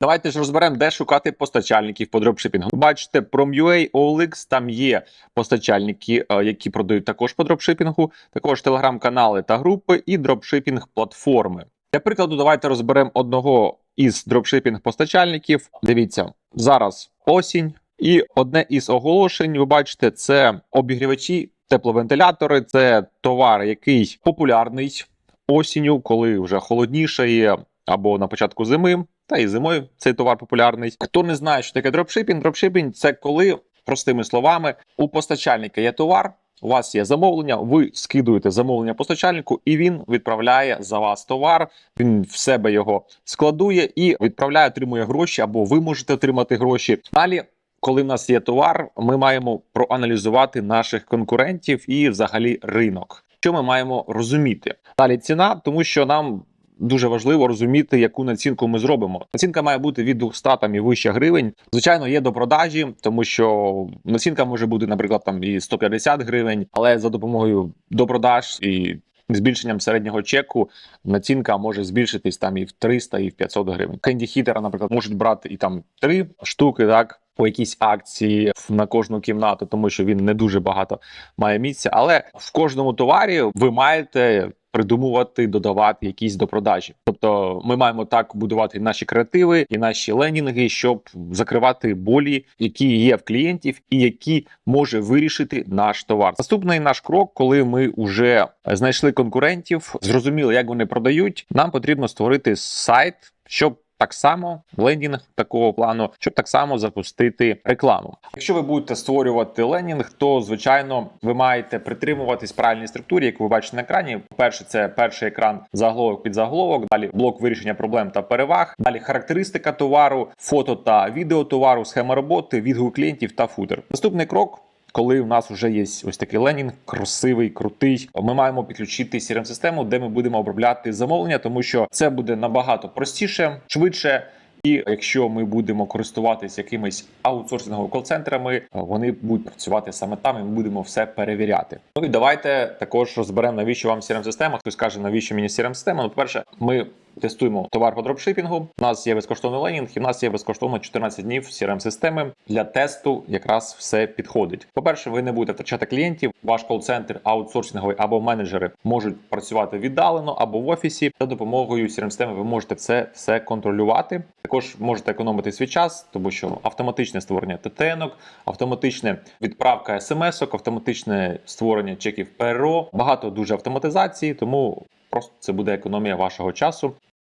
Давайте ж розберемо, де шукати постачальників по дропшипінгу. Бачите, Prom.ua, OLX, там є постачальники, е, які продають також по дропшипінгу, також телеграм-канали та групи і дропшипінг платформи. Для прикладу, давайте розберемо одного із дропшипінг постачальників. Дивіться, зараз осінь, і одне із оголошень, ви бачите, це обігрівачі, тепловентилятори. Це товар, який популярний осінню, коли вже холоднішає, або на початку зими. Та і зимою цей товар популярний. Хто не знає, що таке дропшипінг, дропшипінг це коли, простими словами, у постачальника є товар, у вас є замовлення, ви скидуєте замовлення постачальнику, і він відправляє за вас товар. Він в себе його складує і відправляє, отримує гроші, або ви можете отримати гроші. Далі, коли в нас є товар, ми маємо проаналізувати наших конкурентів і взагалі ринок. Що ми маємо розуміти? Далі ціна, тому що нам дуже важливо розуміти, яку націнку ми зробимо. Націнка має бути від 200 там і вище гривень. Звичайно, є до продажі, тому що націнка може бути, наприклад, там і 150 гривень, але за допомогою до продаж і збільшенням середнього чеку націнка може збільшитись там і в 300, і в 500 гривень. Кенді хітера, наприклад, можуть брати і там три штуки, так. По якійсь акції на кожну кімнату, тому що він не дуже багато має місця. Але в кожному товарі ви маєте придумувати, додавати якісь до продажі. Тобто, ми маємо так будувати наші креативи і наші ленінги, щоб закривати болі, які є в клієнтів, і які може вирішити наш товар. Наступний наш крок, коли ми вже знайшли конкурентів, зрозуміли, як вони продають. Нам потрібно створити сайт, щоб так само лендінг такого плану, щоб так само запустити рекламу. Якщо ви будете створювати ленінг, то звичайно ви маєте притримуватись правильній структурі, як ви бачите на екрані. По перше, це перший екран заголовок під заголовок. Далі блок вирішення проблем та переваг. Далі характеристика товару, фото та відео товару, схема роботи, відгук клієнтів та футер. Наступний крок. Коли в нас вже є ось такий ленінг, красивий, крутий, ми маємо підключити crm систему де ми будемо обробляти замовлення, тому що це буде набагато простіше, швидше. І якщо ми будемо користуватися якимись аутсорсинговими кол-центрами, вони будуть працювати саме там, і ми будемо все перевіряти. Ну і давайте також розберемо, навіщо вам crm система Хтось каже, навіщо мені crm система Ну, по перше, ми тестуємо товар по дропшипінгу. У нас є безкоштовний ленінг, і в нас є безкоштовно 14 днів crm системи для тесту. Якраз все підходить. По перше, ви не будете втрачати клієнтів. Ваш кол-центр аутсорсинговий або менеджери можуть працювати віддалено або в офісі. За допомогою crm системи ви можете це все контролювати. Також можете економити свій час, тому що автоматичне створення ТТН, автоматичне відправка смс, автоматичне створення чеків ПРО, багато дуже автоматизації, тому. Просто це буде економія вашого часу.